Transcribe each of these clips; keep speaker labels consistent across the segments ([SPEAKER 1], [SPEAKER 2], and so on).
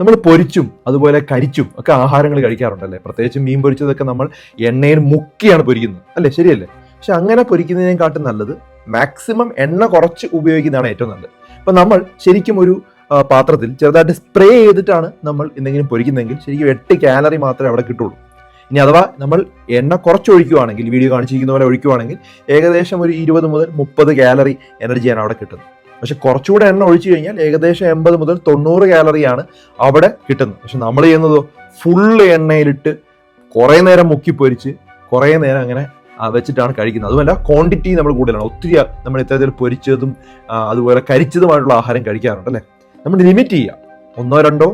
[SPEAKER 1] നമ്മൾ പൊരിച്ചും അതുപോലെ കരിച്ചും ഒക്കെ ആഹാരങ്ങൾ കഴിക്കാറുണ്ടല്ലേ? പ്രത്യേകിച്ച് മീൻ പൊരിച്ചതൊക്കെ നമ്മൾ എണ്ണയിൽ മുക്കിയാണ് പൊരിക്കുന്നത്. അല്ലേ? ശരിയല്ലേ? പക്ഷെ അങ്ങനെ പൊരിക്കുന്നതിനെക്കാട്ടും നല്ലത് മാക്സിമം എണ്ണ കുറച്ച് ഉപയോഗിക്കുന്നതാണ് ഏറ്റവും നല്ലത്. അപ്പം നമ്മൾ ശരിക്കും ഒരു പാത്രത്തിൽ ചെറുതായിട്ട് സ്പ്രേ ചെയ്തിട്ടാണ് നമ്മൾ എന്തെങ്കിലും പൊരിക്കുന്നതെങ്കിൽ ശരിക്കും എട്ട് കാലറി മാത്രമേ അവിടെ കിട്ടുള്ളൂ. ഇനി അഥവാ നമ്മൾ എണ്ണ കുറച്ച് ഒഴിക്കുവാണെങ്കിൽ വീഡിയോ കാണിച്ചിരിക്കുന്ന പോലെ ഒഴിക്കുവാണെങ്കിൽ ഏകദേശം ഒരു ഇരുപത് മുതൽ മുപ്പത് കാലറി എനർജിയാണ് അവിടെ കിട്ടുന്നത്. പക്ഷെ കുറച്ചുകൂടെ എണ്ണ ഒഴിച്ചു കഴിഞ്ഞാൽ ഏകദേശം എൺപത് മുതൽ തൊണ്ണൂറ് കാലറിയാണ് അവിടെ കിട്ടുന്നത്. പക്ഷെ നമ്മൾ ചെയ്യുന്നതോ ഫുള്ള് എണ്ണയിലിട്ട് കുറേ നേരം മുക്കി പൊരിച്ച് കുറേ നേരം അങ്ങനെ വെച്ചിട്ടാണ് കഴിക്കുന്നത്. അതുമല്ല ക്വാണ്ടിറ്റി നമ്മൾ കൂടുതലാണ്. ഒത്തിരി നമ്മൾ ഇത്തരത്തിൽ പൊരിച്ചതും അതുപോലെ കരിച്ചതുമായിട്ടുള്ള ആഹാരം കഴിക്കാറുണ്ട് അല്ലേ? നമ്മൾ ലിമിറ്റ് ചെയ്യുക. ഒന്നോ രണ്ടോ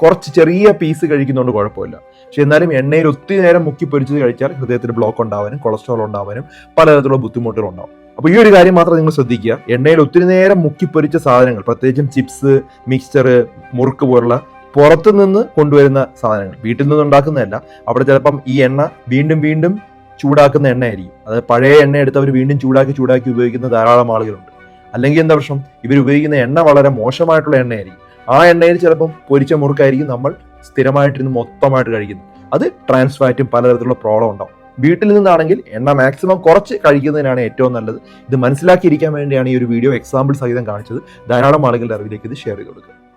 [SPEAKER 1] കുറച്ച് ചെറിയ പീസ് കഴിക്കുന്നതുകൊണ്ട് കുഴപ്പമില്ല. പക്ഷെ എന്നാലും എണ്ണയിൽ ഒത്തിരി നേരം മുക്കി പൊരിച്ചത് കഴിച്ചാൽ ഹൃദയത്തിൽ ബ്ലോക്ക് ഉണ്ടാവാനും കൊളസ്ട്രോൾ ഉണ്ടാവാനും പലതരത്തിലുള്ള ബുദ്ധിമുട്ടുകൾ ഉണ്ടാവും. അപ്പോൾ ഈ ഒരു കാര്യം മാത്രം നിങ്ങൾ ശ്രദ്ധിക്കുക. എണ്ണയിൽ ഒത്തിരി നേരം മുക്കിപ്പൊരിച്ച സാധനങ്ങൾ പ്രത്യേകിച്ചും ചിപ്സ് മിക്സ്ചർ മുറുക്ക് പോലുള്ള പുറത്തു നിന്ന് കൊണ്ടുവരുന്ന സാധനങ്ങൾ വീട്ടിൽ നിന്ന് ഉണ്ടാക്കുന്നതല്ല. അവിടെ ചിലപ്പം ഈ എണ്ണ വീണ്ടും വീണ്ടും ചൂടാക്കുന്ന എണ്ണയായിരിക്കും. അത് പഴയ എണ്ണ എടുത്ത് അവർ വീണ്ടും ചൂടാക്കി ചൂടാക്കി ഉപയോഗിക്കുന്ന ധാരാളം ആളുകളുണ്ട്. അല്ലെങ്കിൽ എന്താ പ്രശ്നം? ഇവർ ഉപയോഗിക്കുന്ന എണ്ണ വളരെ മോശമായിട്ടുള്ള എണ്ണയായിരിക്കും. ആ എണ്ണയിൽ ചിലപ്പം പൊരിച്ച മുറുക്കായിരിക്കും നമ്മൾ സ്ഥിരമായിട്ടിരുന്ന് മൊത്തമായിട്ട് കഴിക്കുന്നത്. അത് ട്രാൻസ്ഫാറ്റും പലതരത്തിലുള്ള പ്രോബ്ലം ഉണ്ടാവും. വീട്ടിൽ നിന്നാണെങ്കിൽ എണ്ണ മാക്സിമം കുറച്ച് കഴിക്കുന്നതിനാണ് ഏറ്റവും നല്ലത്. ഇത് മനസ്സിലാക്കിയിരിക്കാൻ വേണ്ടിയാണ് ഈ ഒരു വീഡിയോ എക്സാമ്പിൾ സഹിതം കാണിച്ചത്. ധാരാളം ആളുകളുടെ അറിവിലേക്ക് ഇത് ഷെയർ ചെയ്ത് കൊടുക്കുക.